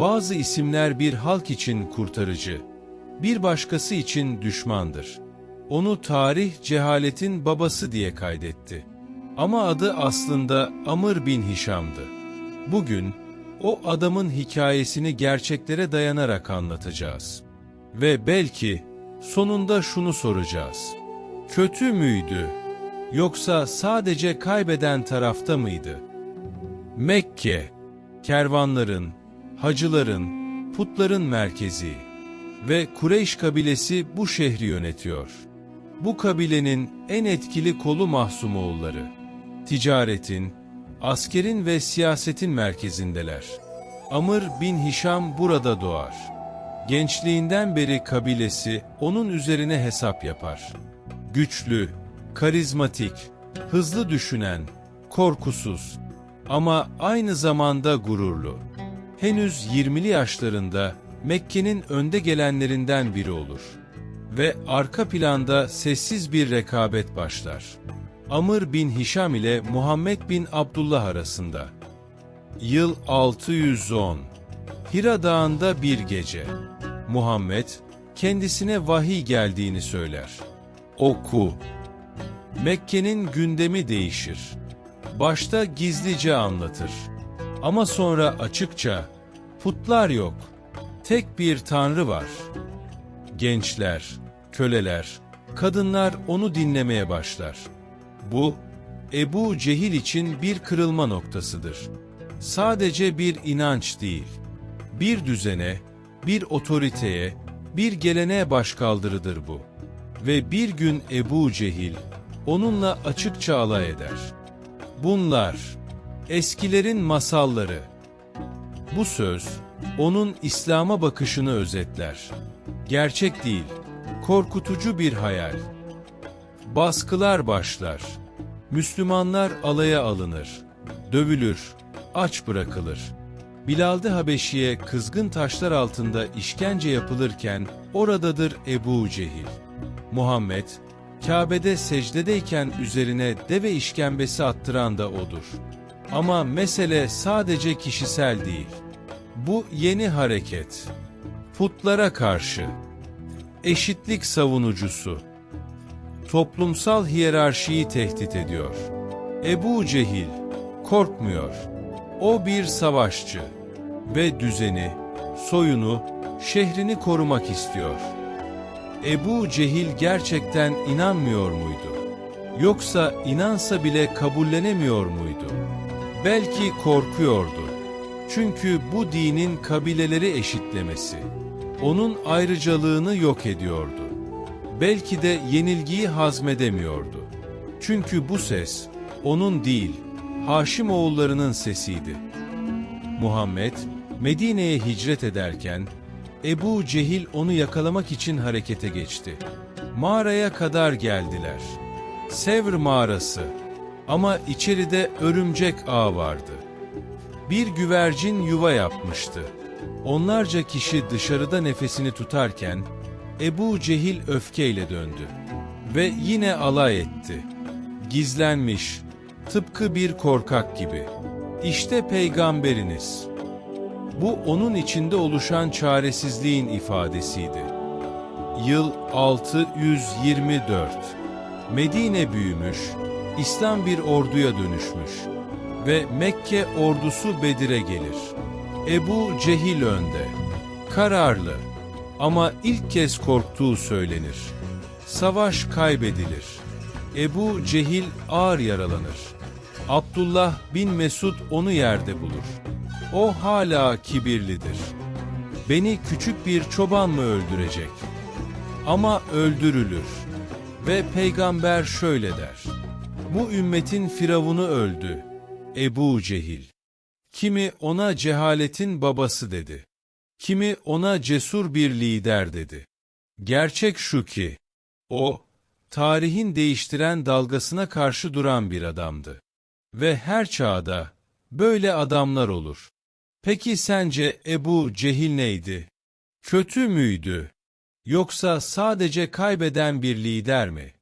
Bazı isimler bir halk için kurtarıcı, bir başkası için düşmandır. Onu tarih cehaletin babası diye kaydetti. Ama adı aslında Amr bin Hişam'dı. Bugün o adamın hikayesini gerçeklere dayanarak anlatacağız. Ve belki sonunda şunu soracağız. Kötü müydü? Yoksa sadece kaybeden tarafta mıydı? Mekke, kervanların, hacıların, putların merkezi ve Kureyş kabilesi bu şehri yönetiyor. Bu kabilenin en etkili kolu Mahsumoğulları. Ticaretin, askerin ve siyasetin merkezindeler. Amr bin Hişam burada doğar. Gençliğinden beri kabilesi onun üzerine hesap yapar. Güçlü, karizmatik, hızlı düşünen, korkusuz ama aynı zamanda gururlu. Henüz 20'li yaşlarında Mekke'nin önde gelenlerinden biri olur. Ve arka planda sessiz bir rekabet başlar. Amr bin Hişam ile Muhammed bin Abdullah arasında. Yıl 610. Hira Dağı'nda bir gece. Muhammed kendisine vahiy geldiğini söyler. Oku. Mekke'nin gündemi değişir. Başta gizlice anlatır. Ama sonra açıkça, putlar yok, tek bir tanrı var. Gençler, köleler, kadınlar onu dinlemeye başlar. Bu, Ebu Cehil için bir kırılma noktasıdır. Sadece bir inanç değil, bir düzene, bir otoriteye, bir geleneğe başkaldırıdır bu. Ve bir gün Ebu Cehil, onunla açıkça alay eder. Bunlar, eskilerin masalları. Bu söz, onun İslam'a bakışını özetler. Gerçek değil, korkutucu bir hayal. Baskılar başlar. Müslümanlar alaya alınır, dövülür, aç bırakılır. Bilal'de Habeşi'ye kızgın taşlar altında işkence yapılırken oradadır Ebu Cehil. Muhammed, Kabe'de secdedeyken üzerine deve işkembesi attıran da odur. Ama mesele sadece kişisel değil. Bu yeni hareket. Putlara karşı. Eşitlik savunucusu. Toplumsal hiyerarşiyi tehdit ediyor. Ebu Cehil korkmuyor. O bir savaşçı ve düzeni, soyunu, şehrini korumak istiyor. Ebu Cehil gerçekten inanmıyor muydu? Yoksa inansa bile kabullenemiyor muydu? Belki korkuyordu. Çünkü bu dinin kabileleri eşitlemesi, onun ayrıcalığını yok ediyordu. Belki de yenilgiyi hazmedemiyordu. Çünkü bu ses, onun değil, Haşim oğullarının sesiydi. Muhammed, Medine'ye hicret ederken, Ebu Cehil onu yakalamak için harekete geçti. Mağaraya kadar geldiler. Sevr mağarası. Ama içeride örümcek ağ vardı. Bir güvercin yuva yapmıştı. Onlarca kişi dışarıda nefesini tutarken, Ebu Cehil öfkeyle döndü. Ve yine alay etti. Gizlenmiş, tıpkı bir korkak gibi. İşte peygamberiniz.'' Bu onun içinde oluşan çaresizliğin ifadesiydi. Yıl 624. Medine büyümüş, İslam bir orduya dönüşmüş ve Mekke ordusu Bedir'e gelir. Ebu Cehil önde, kararlı ama ilk kez korktuğu söylenir. Savaş kaybedilir. Ebu Cehil ağır yaralanır. Abdullah bin Mesud onu yerde bulur. O hala kibirlidir. Beni küçük bir çoban mı öldürecek? Ama öldürülür. Ve peygamber şöyle der. Bu ümmetin firavunu öldü. Ebu Cehil. Kimi ona cehaletin babası dedi. Kimi ona cesur bir lider dedi. Gerçek şu ki, o, tarihin değiştiren dalgasına karşı duran bir adamdı. Ve her çağda, böyle adamlar olur. Peki sence Ebu Cehil neydi? Kötü müydü? Yoksa sadece kaybeden bir lider mi?